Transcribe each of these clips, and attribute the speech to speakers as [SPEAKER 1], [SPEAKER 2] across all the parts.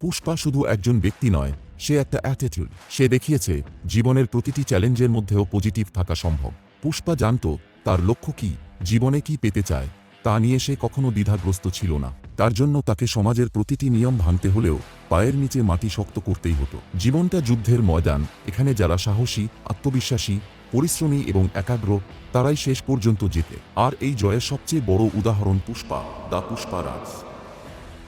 [SPEAKER 1] পুষ্পা শুধু একজন ব্যক্তি নয়, সে একটা অ্যাটিটিউড সে দেখিয়েছে, জীবনের প্রতিটি চ্যালেঞ্জের মধ্যেও পজিটিভ থাকা সম্ভব। পুষ্পা জানত, তার লক্ষ্য কি, জীবনে কি পেতে চায়, তা নিয়ে সে কখনো দ্বিধাগ্রস্ত ছিল না। তার জন্য তাকে সমাজের প্রতিটি নিয়ম ভাঙতে হলেও পায়ের নিচে মাটি শক্ত করতেই হতো। জীবনটা যুদ্ধের ময়দান, এখানে যারা সাহসী, আত্মবিশ্বাসী, পরিশ্রমী এবং একাগ্র, তারাই শেষ পর্যন্ত জেতে। আর এই জয়ের সবচেয়ে বড় উদাহরণ পুষ্পা দা পুষ্পা রাজ।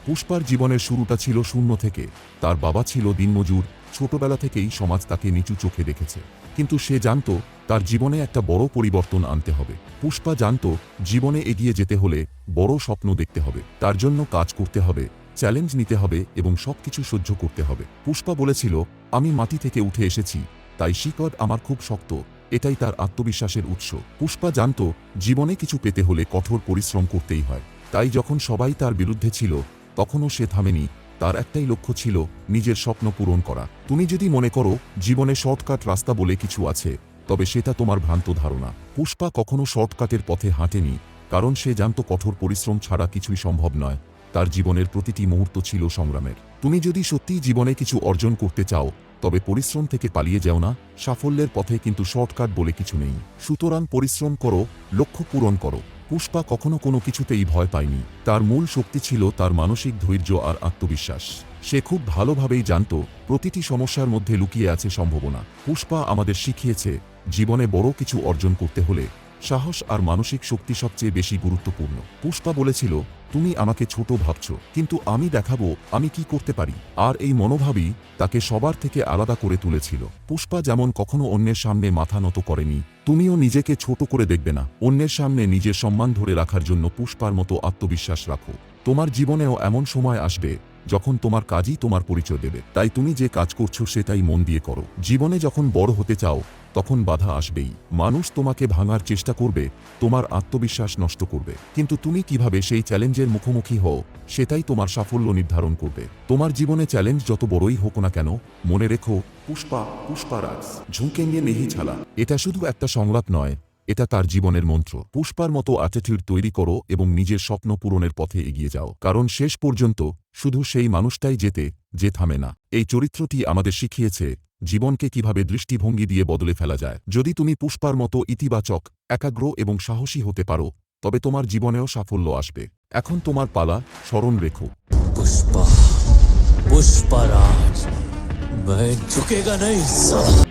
[SPEAKER 1] পুষ্পার জীবনের শুরুটা ছিল শূন্য থেকে। তার বাবা ছিল দিনমজুর, ছোটবেলা থেকেই সমাজ তাকে নিচু চোখে দেখেছে। কিন্তু সে জানত তার জীবনে একটা বড় পরিবর্তন আনতে হবে। পুষ্পা জানত জীবনে এগিয়ে যেতে হলে বড় স্বপ্ন দেখতে হবে। তার জন্য কাজ করতে হবে, চ্যালেঞ্জ নিতে হবে এবং সবকিছু সহ্য করতে হবে। পুষ্পা বলেছিল, আমি মাটি থেকে উঠে এসেছি, তাই শিকড় আমার খুব শক্ত, এটাই তার আত্মবিশ্বাসের উৎস। পুষ্পা জানত, জীবনে কিছু পেতে হলে কঠোর পরিশ্রম করতেই হয়। তাই যখন সবাই তার বিরুদ্ধে ছিল তখনও সে থামেনি। তার একটাই লক্ষ্য ছিল নিজের স্বপ্ন পূরণ করা। তুমি যদি মনে করো, জীবনে শর্টকাট রাস্তা বলে কিছু আছে, তবে সেটা তোমার ভ্রান্ত ধারণা। পুষ্পা কখনো শর্টকাটের পথে হাঁটেনি, কারণ সে জানত কঠোর পরিশ্রম ছাড়া কিছুই সম্ভব নয়। তার জীবনের প্রতিটি মুহূর্ত ছিল সংগ্রামের। তুমি যদি সত্যিই জীবনে কিছু অর্জন করতে চাও, তবে পরিশ্রম থেকে পালিয়ে যাও না। সাফল্যের পথে কিন্তু শর্টকাট বলে কিছু নেই। সুতরাং পরিশ্রম করো, লক্ষ্য পূরণ করো। পুষ্পা কখনো কোনো কিছুতেই ভয় পায়নি। তার মূল শক্তি ছিল তার মানসিক ধৈর্য আর আত্মবিশ্বাস। সে খুব ভালোভাবেই জানত, প্রতিটি সমস্যার মধ্যে লুকিয়ে আছে সম্ভাবনা। পুষ্পা আমাদের শিখিয়েছে, জীবনে বড় কিছু অর্জন করতে হলে সাহস আর মানসিক শক্তি সবচেয়ে বেশি গুরুত্বপূর্ণ। পুষ্পা বলেছিল, তুমি আমাকে ছোট ভাবছ, কিন্তু আমি দেখাবো আমি কি করতে পারি। আর এই মনোভাবই তাকে সবার থেকে আলাদা করে তুলেছিল। পুষ্পা যেমন কখনো অন্যের সামনে মাথা নত করেনি, তুমিও নিজেকে ছোট করে দেখবে না। অন্যের সামনে নিজের সম্মান ধরে রাখার জন্য পুষ্পার মতো আত্মবিশ্বাস রাখো। তোমার জীবনেও এমন সময় আসবে যখন তোমার কাজই তোমার পরিচয় দেবে, তাই তুমি যে কাজ করছ সেটাই মন দিয়ে করো। জীবনে যখন বড় হতে চাও, তখন বাধা আসবেই। মানুষ তোমাকে ভাঙার চেষ্টা করবে, তোমার আত্মবিশ্বাস নষ্ট করবে। কিন্তু তুমি কীভাবে সেই চ্যালেঞ্জের মুখোমুখি হও, সেটাই তোমার সাফল্য নির্ধারণ করবে। তোমার জীবনে চ্যালেঞ্জ যত বড়ই হোক না কেন, মনে রেখো, পুষ্পা পুষ্পারাজ ঝুঁকেঙ্গে নেহি ছালা। এটা শুধু একটা সংলাপ নয় এটা তার জীবনের মন্ত্র পুষ্পার মতো অ্যাটিটিউড তৈরি করো এবং নিজের স্বপ্ন পূরণের পথে এগিয়ে যাও কারণ শেষ পর্যন্ত শুধু সেই মানুষটাই যেতে যে থামে না এই চরিত্রটি আমাদের শিখিয়েছে জীবনকে কিভাবে দৃষ্টিভঙ্গি দিয়ে বদলে ফেলা যায় যদি তুমি পুষ্পার মতো ইতিবাচক একাগ্র এবং সাহসী হতে পারো তবে তোমার জীবনেও সাফল্য আসবে এখন তোমার পালা স্মরণ রেখো
[SPEAKER 2] पुष्पा पुष्पराज मैं झुकेगा नहीं साला